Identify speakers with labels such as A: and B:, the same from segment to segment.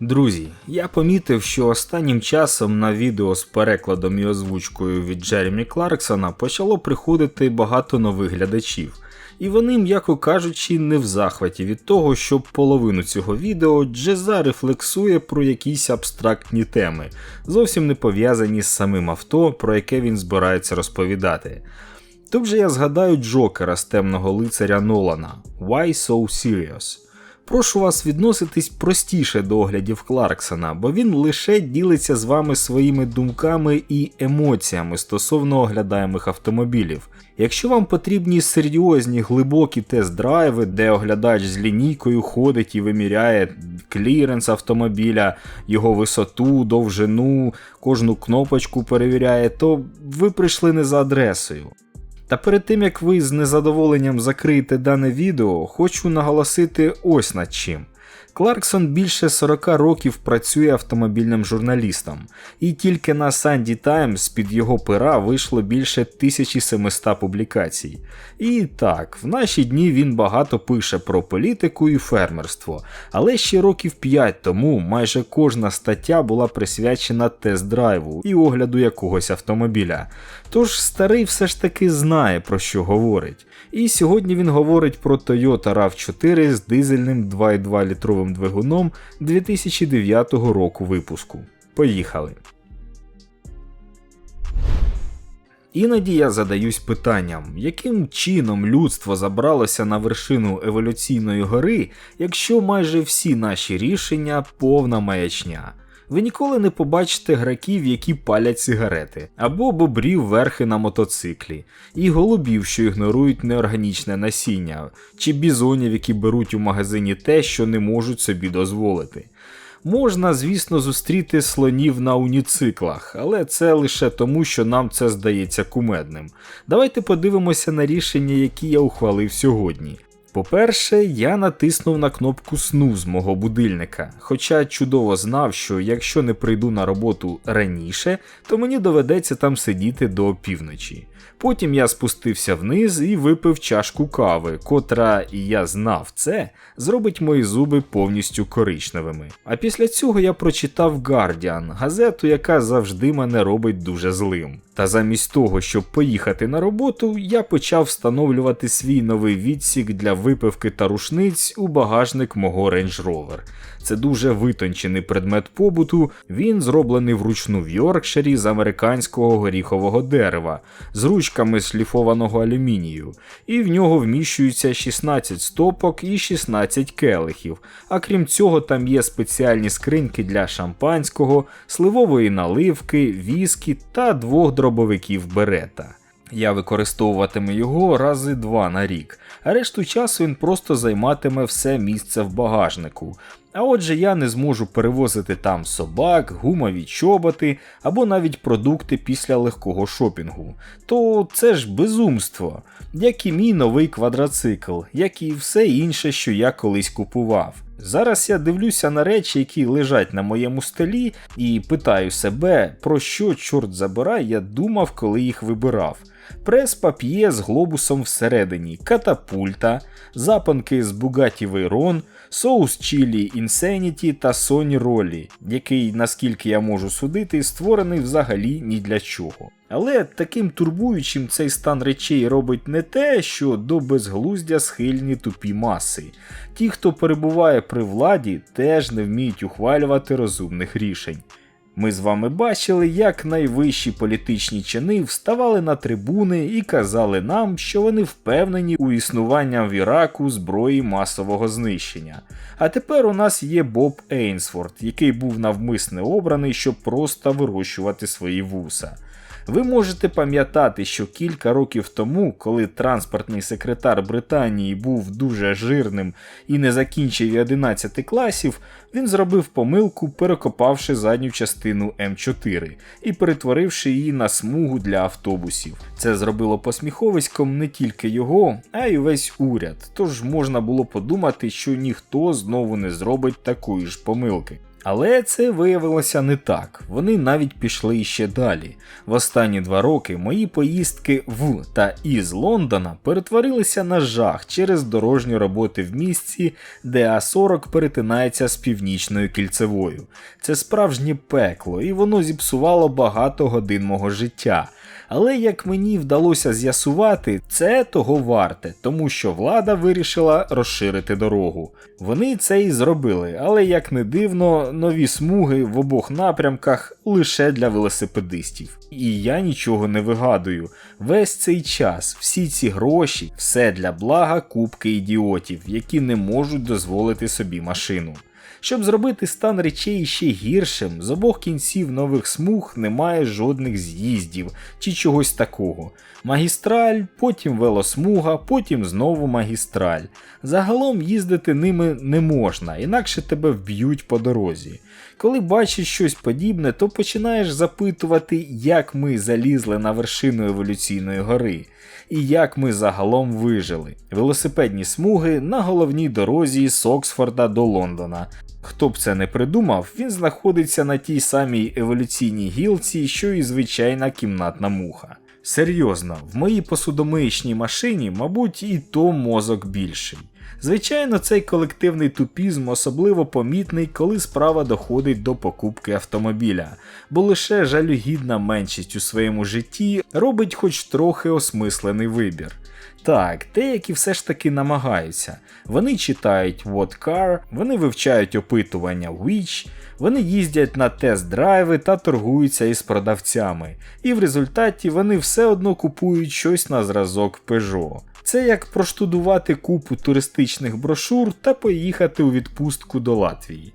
A: Друзі, я помітив, що останнім часом на відео з перекладом і озвучкою від Джеремі Кларксона почало приходити багато нових глядачів, і вони, м'яко кажучи, не в захваті від того, що половину цього відео Джеза рефлексує про якісь абстрактні теми, зовсім не пов'язані з самим авто, про яке він збирається розповідати. Тут же я згадаю Джокера з темного лицаря Нолана Why So Serious? Прошу вас відноситись простіше до оглядів Кларксона, бо він лише ділиться з вами своїми думками і емоціями стосовно оглядаємих автомобілів. Якщо вам потрібні серйозні глибокі тест-драйви, де оглядач з лінійкою ходить і виміряє кліренс автомобіля, його висоту, довжину, кожну кнопочку перевіряє, то ви прийшли не за адресою. Та перед тим як ви з незадоволенням закриєте дане відео, хочу наголосити ось над чим. Кларксон більше 40 років працює автомобільним журналістом, і тільки на Sandy Times під його пера вийшло більше 1700 публікацій. І так, в наші дні він багато пише про політику і фермерство, але ще років 5 тому майже кожна стаття була присвячена тест-драйву і огляду якогось автомобіля. Тож старий все ж таки знає про що говорить. І сьогодні він говорить про Toyota RAV4 з дизельним 2,2 літровим двигуном 2009 року випуску. Поїхали. Іноді я задаюсь питанням, яким чином людство забралося на вершину еволюційної гори, якщо майже всі наші рішення повна маячня. Ви ніколи не побачите граків, які палять сигарети, або бобрів верхи на мотоциклі, і голубів, що ігнорують неорганічне насіння, чи бізонів, які беруть у магазині те, що не можуть собі дозволити. Можна, звісно, зустріти слонів на уніциклах, але це лише тому, що нам це здається кумедним. Давайте подивимося на рішення, які я ухвалив сьогодні. По-перше, я натиснув на кнопку сну з мого будильника, хоча чудово знав, що якщо не прийду на роботу раніше, то мені доведеться там сидіти до півночі. Потім я спустився вниз і випив чашку кави, котра, і я знав це, зробить мої зуби повністю коричневими. А після цього я прочитав Guardian, газету, яка завжди мене робить дуже злим. Та замість того, щоб поїхати на роботу, я почав встановлювати свій новий відсік для випивки та рушниць у багажник мого Range Rover. Це дуже витончений предмет побуту, він зроблений вручну в Йоркширі з американського горіхового дерева, з ручками шліфованого алюмінію, і в нього вміщується 16 стопок і 16 келихів. А крім цього, там є спеціальні скриньки для шампанського, сливової наливки, віскі та двох дробовиків берета. Я використовуватиму його рази два на рік, а решту часу він просто займатиме все місце в багажнику. А отже, я не зможу перевозити там собак, гумові чоботи або навіть продукти після легкого шопінгу. То це ж безумство, як і мій новий квадроцикл, як і все інше, що я колись купував. Зараз я дивлюся на речі, які лежать на моєму столі, і питаю себе, про що, чорт забирай, я думав, коли їх вибирав. Прес-пап'є з глобусом всередині, катапульта, запанки з Bugatti Veyron, соус чілі Insanity та Sony Rolly, який, наскільки я можу судити, створений взагалі ні для чого. Але таким турбуючим цей стан речей робить не те, що до безглуздя схильні тупі маси. Ті, хто перебуває при владі, теж не вміють ухвалювати розумних рішень. Ми з вами бачили, як найвищі політичні чини вставали на трибуни і казали нам, що вони впевнені у існуванні в Іраку зброї масового знищення. А тепер у нас є Боб Ейнсфорд, який був навмисне обраний, щоб просто вирощувати свої вуса. Ви можете пам'ятати, що кілька років тому, коли транспортний секретар Британії був дуже жирним і не закінчив 11 класів, він зробив помилку, перекопавши задню частину М4 і перетворивши її на смугу для автобусів. Це зробило посміховиськом не тільки його, а й весь уряд. Тож можна було подумати, що ніхто знову не зробить такої ж помилки. Але це виявилося не так. Вони навіть пішли ще далі. В останні два роки мої поїздки в та із Лондона перетворилися на жах через дорожні роботи в місці, де А40 перетинається з північною кільцевою. Це справжнє пекло, і воно зіпсувало багато годин мого життя. Але як мені вдалося з'ясувати, це того варте, тому що влада вирішила розширити дорогу. Вони це і зробили, але як не дивно, нові смуги в обох напрямках лише для велосипедистів. І я нічого не вигадую. Весь цей час, всі ці гроші, все для блага кубки ідіотів, які не можуть дозволити собі машину. Щоб зробити стан речей ще гіршим, з обох кінців нових смуг немає жодних з'їздів чи чогось такого. Магістраль, потім велосмуга, потім знову магістраль. Загалом їздити ними не можна, інакше тебе вб'ють по дорозі. Коли бачиш щось подібне, то починаєш запитувати, як ми залізли на вершину еволюційної гори, і як ми загалом вижили. Велосипедні смуги на головній дорозі з Оксфорда до Лондона. Хто б це не придумав, він знаходиться на тій самій еволюційній гілці, що і звичайна кімнатна муха. Серйозно, в моїй посудомиючній машині, мабуть, і то мозок більший. Звичайно, цей колективний тупізм особливо помітний, коли справа доходить до покупки автомобіля, бо лише жалюгідна меншість у своєму житті робить хоч трохи осмислений вибір. Так, деякі все ж таки намагаються. Вони читають What Car, вони вивчають опитування Which, вони їздять на тест-драйви та торгуються із продавцями, і в результаті вони все одно купують щось на зразок Peugeot. Це як проштудувати купу туристичних брошур та поїхати у відпустку до Латвії.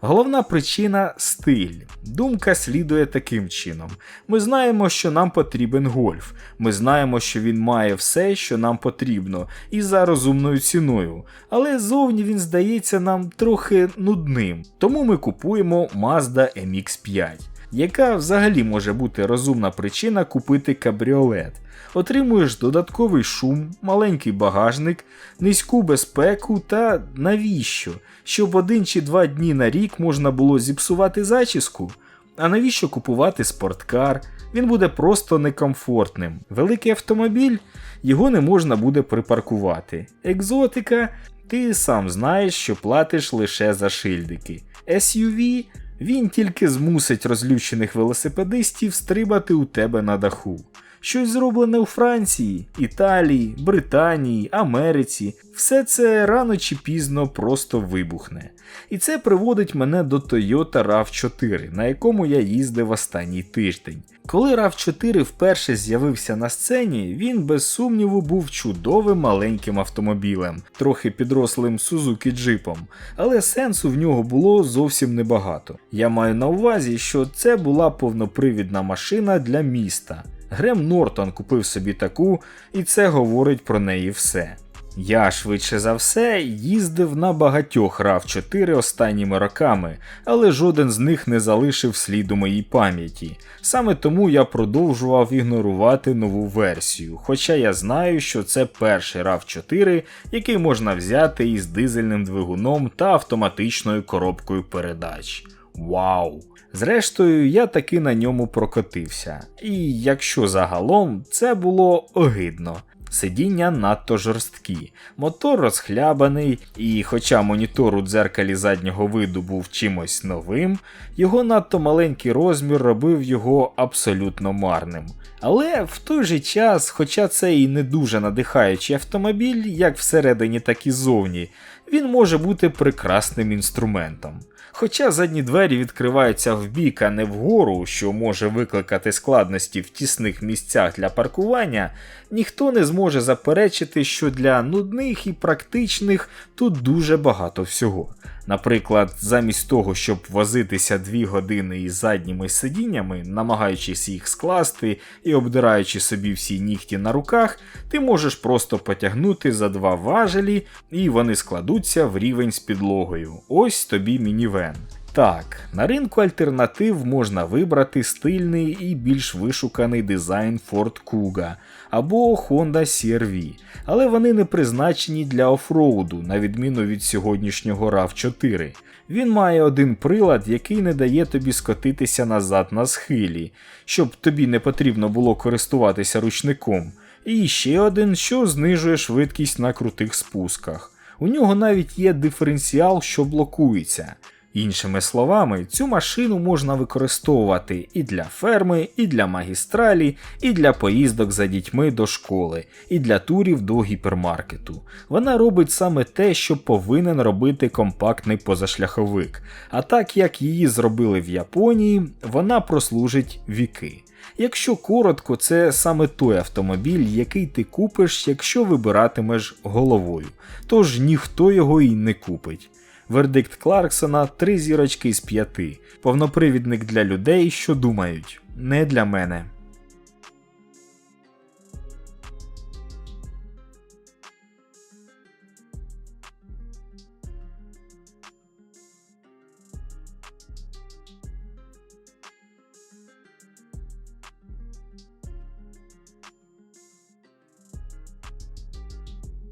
A: Головна причина стиль. Думка слідує таким чином: ми знаємо, що нам потрібен гольф. Ми знаємо, що він має все, що нам потрібно, і за розумною ціною. Але зовні він здається нам трохи нудним. Тому ми купуємо Mazda MX5. Яка взагалі може бути розумна причина купити кабріолет? Отримуєш додатковий шум, маленький багажник, низьку безпеку та навіщо? Щоб один чи два дні на рік можна було зіпсувати зачіску? А навіщо купувати спорткар? Він буде просто некомфортним. Великий автомобіль, його не можна буде припаркувати. Екзотика, ти сам знаєш, що платиш лише за шильдики. SUV він тільки змусить розлючених велосипедистів стрибати у тебе на даху. Щось зроблене у Франції, Італії, Британії, Америці, все це рано чи пізно просто вибухне. І це приводить мене до Toyota RAV4, на якому я їздив останній тиждень. Коли RAV4 вперше з'явився на сцені, він без сумніву був чудовим маленьким автомобілем, трохи підрослим Suzuki джипом, але сенсу в нього було зовсім небагато. Я маю на увазі, що це була повнопривідна машина для міста. Грем Нортон купив собі таку, і це говорить про неї все. Я швидше за все їздив на багатьох rav 4 останніми роками, але жоден з них не залишив сліду моїй пам'яті. Саме тому я продовжував ігнорувати нову версію, хоча я знаю, що це перший rav 4 який можна взяти із дизельним двигуном та автоматичною коробкою передач. Вау! Зрештою, я таки на ньому прокотився. І якщо загалом це було огидно. Сидіння надто жорсткі, мотор розхлябаний, і хоча монітор у дзеркалі заднього виду був чимось новим, його надто маленький розмір робив його абсолютно марним. Але в той же час, хоча це і не дуже надихаючий автомобіль, як всередині, так і зовні, він може бути прекрасним інструментом. Хоча задні двері відкриваються вбік, а не вгору, що може викликати складності в тісних місцях для паркування, ніхто не зможе заперечити, що для нудних і практичних тут дуже багато всього. Наприклад, замість того, щоб возитися 2 години із задніми сидіннями, намагаючись їх скласти і обдираючи собі всі нігті на руках, ти можеш просто потягнути за два важелі, і вони складуться в рівень з підлогою. Ось тобі мінівен. Так, на ринку альтернатив можна вибрати стильний і більш вишуканий дизайн Ford Kuga або Honda CR-V, але вони не призначені для офроуду, на відміну від сьогоднішнього RAV4. Він має один прилад, який не дає тобі скотитися назад на схилі, щоб тобі не потрібно було користуватися ручником, і ще один, що знижує швидкість на крутих спусках. У нього навіть є диференціал, що блокується. Іншими словами, цю машину можна використовувати і для ферми, і для магістралі, і для поїздок за дітьми до школи, і для турів до гіпермаркету. Вона робить саме те, що повинен робити компактний позашляховик. А так як її зробили в Японії, вона прослужить віки. Якщо коротко, це саме той автомобіль, який ти купиш, якщо вибиратимеш головою, тож ніхто його і не купить. Вердикт Кларксона 3 зірочки з 5. Повнопривідник для людей, що думають, не для мене.